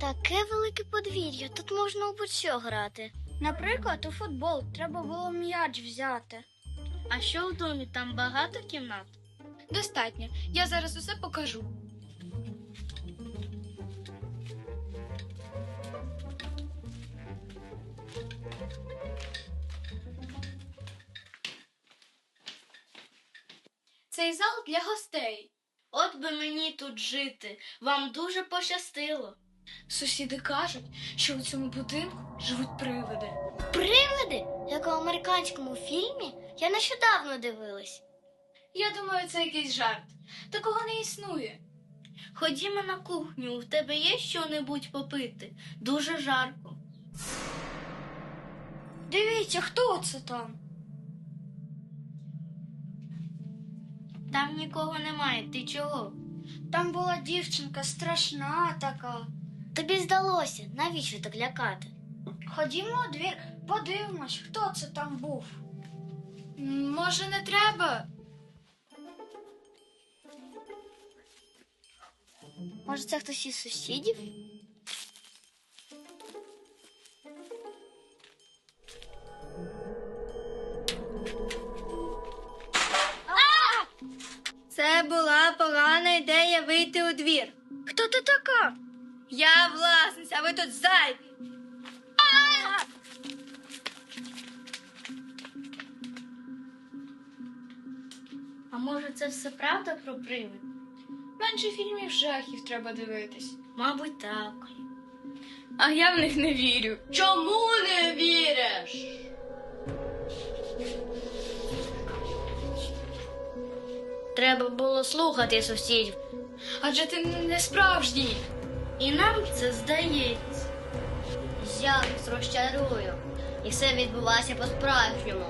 Таке велике подвір'я, тут можна у будь-що грати. Наприклад, у футбол треба було м'яч взяти. А що в домі там багато кімнат? Достатньо. Я зараз усе покажу. Цей зал для гостей. От би мені тут жити. Вам дуже пощастило. Сусіди кажуть, що у цьому будинку живуть привиди. Привиди, як у американському фільмі, я нещодавно дивилась. Я думаю, це якийсь жарт. Такого не існує. Ходімо на кухню, у тебе є що-небудь попити? Дуже жарко. Дивіться, хто це там? Там нікого немає. Ти чого? Там була дівчинка страшна така. Тобі здалося, навіщо так лякати? Ходімо у двір, подивимось, хто це там був. Може, не треба? Може, це хтось із сусідів? Це була погана ідея вийти у двір. Хто ти така? Я власниця, а ви тут зайві. А може це все правда про привид? Менше фільмів жахів треба дивитись. Мабуть, так. А я в них не вірю. Чому не віриш? Треба було слухати сусідів. Адже ти не справжній. І нам це здається. Я вас розчарую. І все відбулося по-справжньому.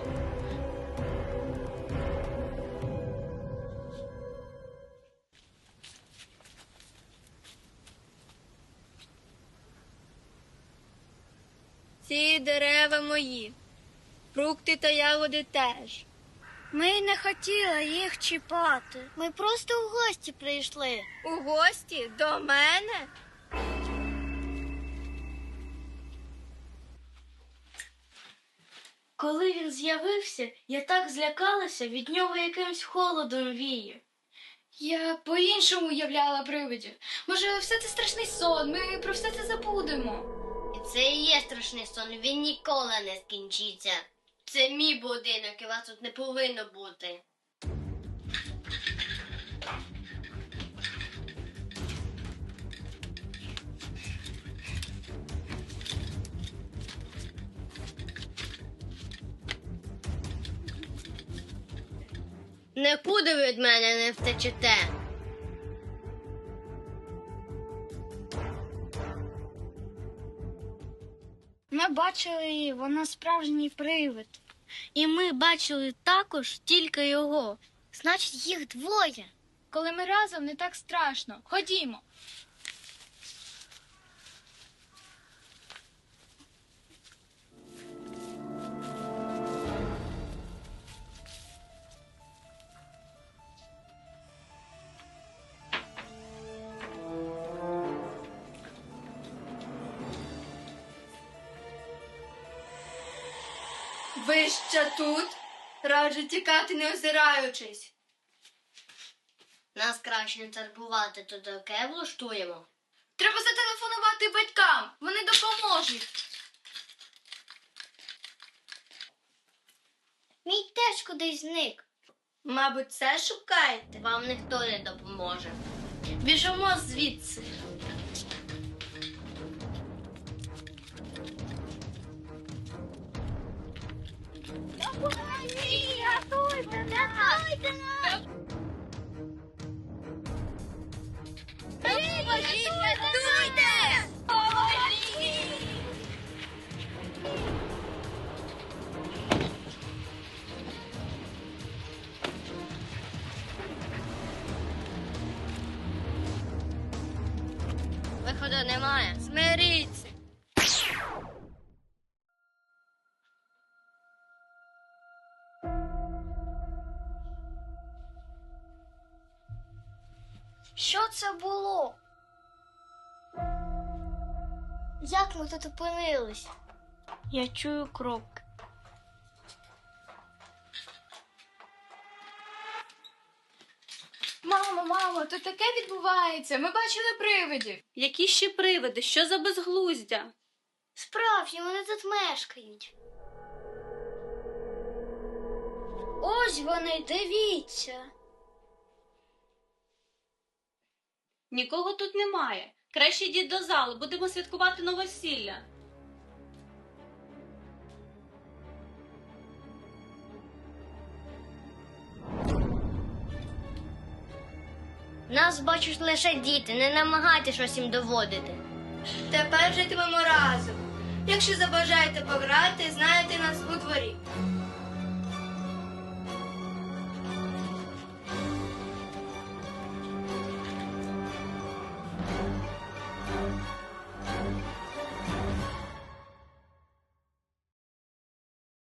Ці дерева мої, фрукти та ягоди теж. Ми не хотіли їх чіпати. Ми просто в гості прийшли. У гості до мене? Коли він з'явився, я так злякалася, від нього якимсь холодом віє. Я по-іншому уявляла привидів. Може, все це страшний сон, ми про все це забудемо. І це і є страшний сон, він ніколи не скінчиться. Це мій будинок, і вас тут не повинно бути. Не Нікуди від мене не втечете. Бачили її, вона справжній привид. І ми бачили також тільки його. Значить, їх двоє. Коли ми разом не так страшно. Ходімо. Ви ще тут? Раджу тікати, не озираючись. Нас краще не турбувати, то таке влаштуємо. Треба зателефонувати батькам. Вони допоможуть. Мій теж кудись зник. Мабуть, це шукаєте. Вам ніхто не допоможе. Біжимо звідси. Виходу немає. Смиріться. Що це було? Як ми тут опинились? Я чую кроки. Мамо, мамо, тут таке відбувається. Ми бачили привидів. Які ще привиди? Що за безглуздя? Справді, вони тут мешкають. Ось вони, дивіться. Нікого тут немає. Краще йдіть до залу, будемо святкувати новосілля. Нас бачать лише діти, не намагайтесь щось їм доводити. Тепер житимемо разом. Якщо забажаєте пограти, знаєте нас у дворі.